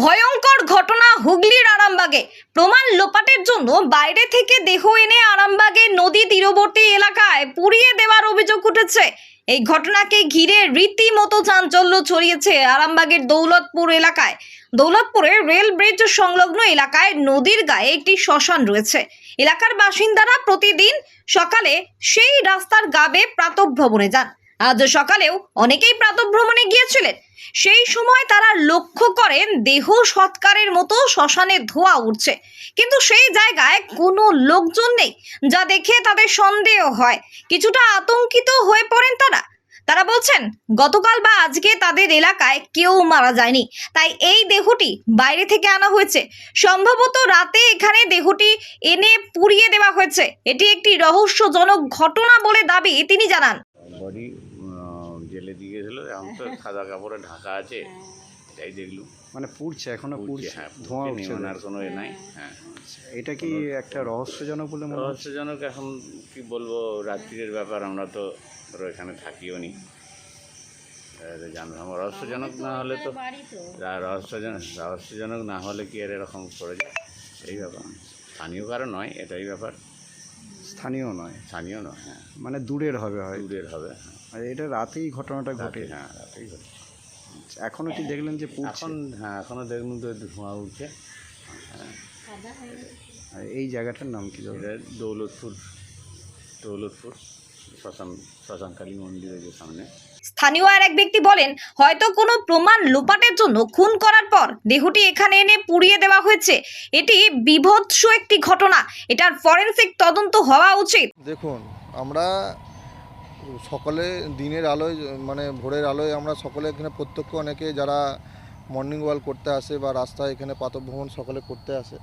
ভয়ঙ্কর ঘটনা হুগলির আরামবাগে। প্রমাণ লোপাটের জন্য বাইরে থেকে দেহ এনে আরামবাগে নদী তীরবর্তী এলাকায় পুড়িয়ে দেওয়ার অভিযোগ উঠেছে। এই ঘটনাকে ঘিরে রীতিমতো চাঞ্চল্য ছড়িয়েছে আরামবাগের দৌলতপুর এলাকায়। দৌলতপুরের রেল ব্রিজ সংলগ্ন এলাকায় নদীর গায়ে একটি শ্মশান রয়েছে। এলাকার বাসিন্দারা প্রতিদিন সকালে সেই রাস্তার গাবে প্রাতঃভ্রমণে যান। আজ সকালেও অনেকেই প্রাতঃভ্রমণে গিয়েছিলেন। সেই সময় তারা লক্ষ্য করেন দেহ সৎকারের মতো শ্মশানে ধোয়া উঠছে। কিন্তু সেই জায়গায় কোনো লোকজন নেই, যা দেখে তাদের সন্দেহ হয়। কিছুটা আতঙ্কিত হয়ে পড়েন তারা। তারা বলছেন, গতকাল বা আজকে তাদের এলাকায় কেউ মারা যায়নি। তাই এই দেহটি বাইরে থেকে আনা হয়েছে। সম্ভবত রাতে এখানে দেহটি এনে পুড়িয়ে দেওয়া হয়েছে। এটি একটি রহস্যজনক ঘটনা বলে দাবি তিনি জানান। বডি জেলে দিয়ে গেছিল এখন তো সাদা কাপড়ে ঢাকা আছে এটাই দেখলুম মানে পুড়ছে এখনও পুড়ছে, হ্যাঁ ধোঁয়া উঠছে নেওয়ার কোনো এ নাই হ্যাঁ। এটা কি একটা রহস্যজনক বলে মনে হচ্ছে? রহস্যজনক এখন কি বলব রাত্রির ব্যাপার আমরা তো ধরো এখানে থাকিও নি। জানলাম রহস্যজনক না হলে তো রহস্যজনক রহস্যজনক না হলে কি আর এরকম করে যায়? এই ব্যাপার। স্থানীয় কারণ নয় এটাই ব্যাপার। স্থানীয় নয়। স্থানীয় নয় হ্যাঁ। মানে দূরের হবে হয়। দূরের হবে হ্যাঁ। আর এটা রাতেই ঘটনাটা ঘটে। হ্যাঁ রাতেই ঘটে। এখনও কি দেখলেন যে এখন হ্যাঁ এখনও দেখলেন তো ধোঁয়া উঠছে। আর এই জায়গাটার নাম কি দৌলতপুর দৌলতপুর শ্মশান শ্মশানকালী মন্দিরের যে সামনে। স্থানীয় আর এক ব্যক্তি বলেন, হয়তো কোনো প্রমাণ লোপাটের জন্য খুন করার পর দেহটি এখানে এনে পুড়িয়ে দেওয়া হয়েছে। এটি বিভৎস একটি ঘটনা। এটার ফরেনসিক তদন্ত হওয়া উচিত। দেখুন, আমরা সকলে দিনের আলোয় মানে ভোরের আলোয় আমরা সকলে এখানে প্রত্যক্ষ, অনেকে যারা মর্নিং ওয়াক করতে আসে বা রাস্তায় এখানে প্রাতঃভ্রমণ সকলে করতে আসে,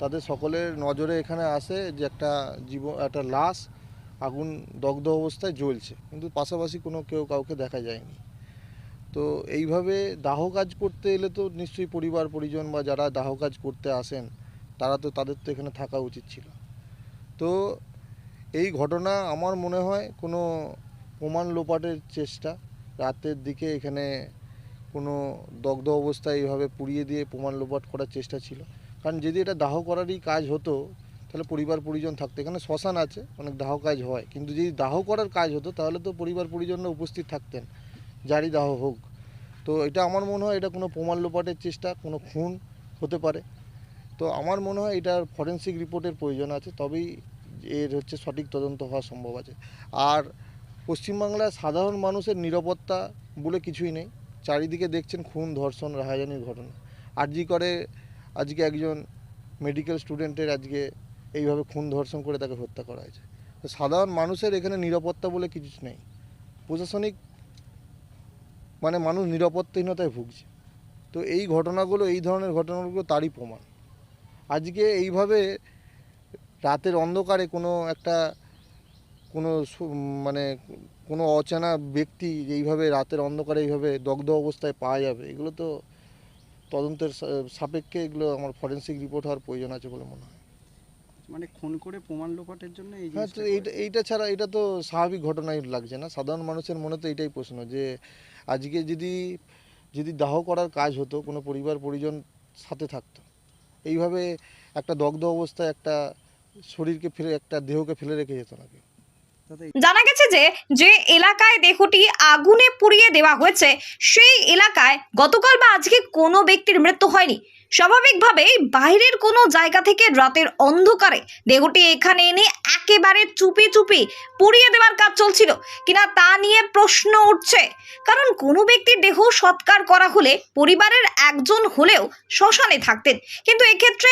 তাদের সকলের নজরে এখানে আসে যে একটা জীব একটা লাশ আগুন দগ্ধ অবস্থায় জ্বলছে, কিন্তু পাশাপাশি কোনো কেউ কাউকে দেখা যায়নি। তো এইভাবে দাহ কাজ করতে এলে তো নিশ্চয়ই পরিবার, পরিজন বা যারা দাহ কাজ করতে আসেন, তারা তো তাদের তো এখানে থাকা উচিত ছিল। তো এই ঘটনা আমার মনে হয় কোনো প্রমাণ লোপাটের চেষ্টা, রাতের দিকে এখানে কোনো দগ্ধ অবস্থায় এইভাবে পুড়িয়ে দিয়ে প্রমাণ লোপাট করার চেষ্টা ছিল। কারণ যদি এটা দাহ করারই কাজ হতো তাহলে পরিবার পরিজন থাকতো। এখানে শ্মশান আছে, অনেক দাহ কাজ হয়। কিন্তু যদি দাহ করার কাজ হতো, তাহলে তো পরিবার পরিজনরা উপস্থিত থাকতেন, যারই দাহ হোক। তো এটা আমার মনে হয় এটা কোনো প্রমাণ লোপাটের চেষ্টা, কোনো খুন হতে পারে। তো আমার মনে হয় এটার ফরেন্সিক রিপোর্টের প্রয়োজন আছে, তবেই এর হচ্ছে সঠিক তদন্ত হওয়া সম্ভব আছে। আর পশ্চিমবাংলায় সাধারণ মানুষের নিরাপত্তা বলে কিছুই নেই। চারিদিকে দেখছেন খুন, ধর্ষণ, রাহাজানির ঘটনা। আরজি করে আজকে একজন মেডিকেল স্টুডেন্টের আজকে এইভাবে খুন ধর্ষণ করে তাকে হত্যা করা হয়েছে। তো সাধারণ মানুষের এখানে নিরাপত্তা বলে কিছু নেই। প্রশাসনিক মানে মানুষ নিরাপত্তাহীনতায় ভুগছে। তো এই ঘটনাগুলো, এই ধরনের ঘটনাগুলো তারই প্রমাণ। আজকে এইভাবে রাতের অন্ধকারে কোনো একটা, কোনো মানে কোনো অচেনা ব্যক্তি এইভাবে রাতের অন্ধকারে এইভাবে দগ্ধ অবস্থায় পাওয়া যাবে, এগুলো তো তদন্তের সাপেক্ষে এগুলো আমার ফরেন্সিক রিপোর্ট হওয়ার প্রয়োজন আছে বলে মনে হয়। মানে খুন করে প্রমাণ লোপাটের জন্য এই হ্যাঁ তো এইটা এইটা ছাড়া এটা তো স্বাভাবিক ঘটনাই লাগছে না। সাধারণ মানুষের মনে তো এটাই প্রশ্ন যে আজকে যদি যদি দাহ করার কাজ হতো কোনো পরিবার পরিজন সাথে থাকতো এইভাবে একটা দগ্ধ অবস্থায় একটা শরীরকে ফেলে একটা দেহকে ফেলে রেখে যেত না কেউ জানা গেছে যে যে এলাকায় দেহটি আগুনে পুড়িয়ে দেওয়া হয়েছে সেই এলাকায় গতকাল বা আজকে কোনো ব্যক্তির মৃত্যু হয়নি। স্বাভাবিকভাবেই বাইরের কোনো জায়গা থেকে রাতের অন্ধকারে দেহটি এখানে এনে একেবারে চুপি চুপি পুড়িয়ে দেওয়ার কাজ চলছিল। কিনা তা নিয়ে প্রশ্ন উঠছে। কারণ কোনো ব্যক্তির দেহ সৎকার করা হলে পরিবারের একজন হলেও শ্মশানে থাকতেন। কিন্তু এক্ষেত্রে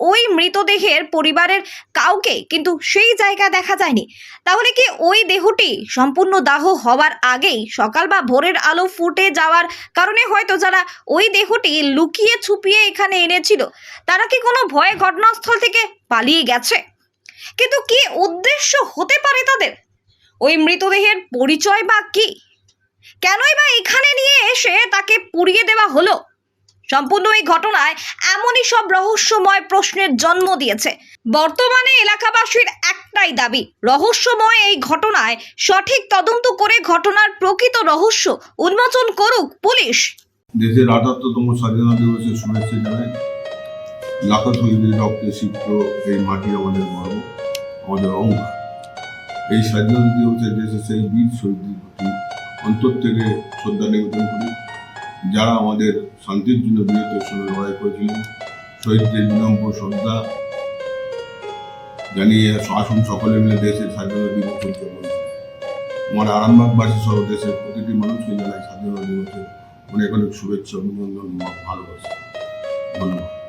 ওই মৃতদেহের পরিবারের কাউকে কিন্তু সেই জায়গা দেখা যায়নি। তাহলে কি ওই দেহটি সম্পূর্ণ দাহ হওয়ার আগেই সকাল বা ভোরের আলো ফুটে যাওয়ার কারণে হয়তো যারা ওই দেহটি লুকিয়ে ছুপিয়ে এখানে এনেছিল। তারা কি কোনো ভয়ে ঘটনাস্থল থেকে পালিয়ে গেছে? কিন্তু কি উদ্দেশ্য হতে পারে তাদের? ওই মৃতদেহের পরিচয় বা কি? কেনই বা এখানে নিয়ে এসে তাকে পুড়িয়ে দেওয়া হলো? সম্পূর্ণ এই ঘটনায় এমনই সব রহস্যময় প্রশ্নের জন্ম দিয়েছে। বর্তমানে এলাকাবাসীর একটাই দাবি, রহস্যময় এই ঘটনায় সঠিক তদন্ত করে ঘটনার প্রকৃত রহস্য উন্মোচন করুক পুলিশ। দেশের আটাত্তরতম স্বাধীনতা দিবসের শুভেচ্ছা জানাই। লাখো শহীদের রক্তে সিক্ত এই মাটি আমাদের গর্ব আমাদের অঙ্গ। এই স্বাধীনতা দিবসে দেশের সেই বীর শহীদদের প্রতি অন্তর থেকে শ্রদ্ধা নিবেদন করি। যারা আমাদের শান্তির জন্য বীরত্বের সঙ্গে লড়াই করেছিলেন, শহীদদের বিনম্র শ্রদ্ধা জানিয়ে আসুন সকলে মিলে দেশের স্বাধীনতা দিবস উদযাপন। আমার আরামবাগবাসী সহ দেশের প্রতিটি মানুষকে জানাই স্বাধীনতা দিবসের অনেক অনেক শুভেচ্ছা অভিনন্দন ভালোবাসা। ধন্যবাদ।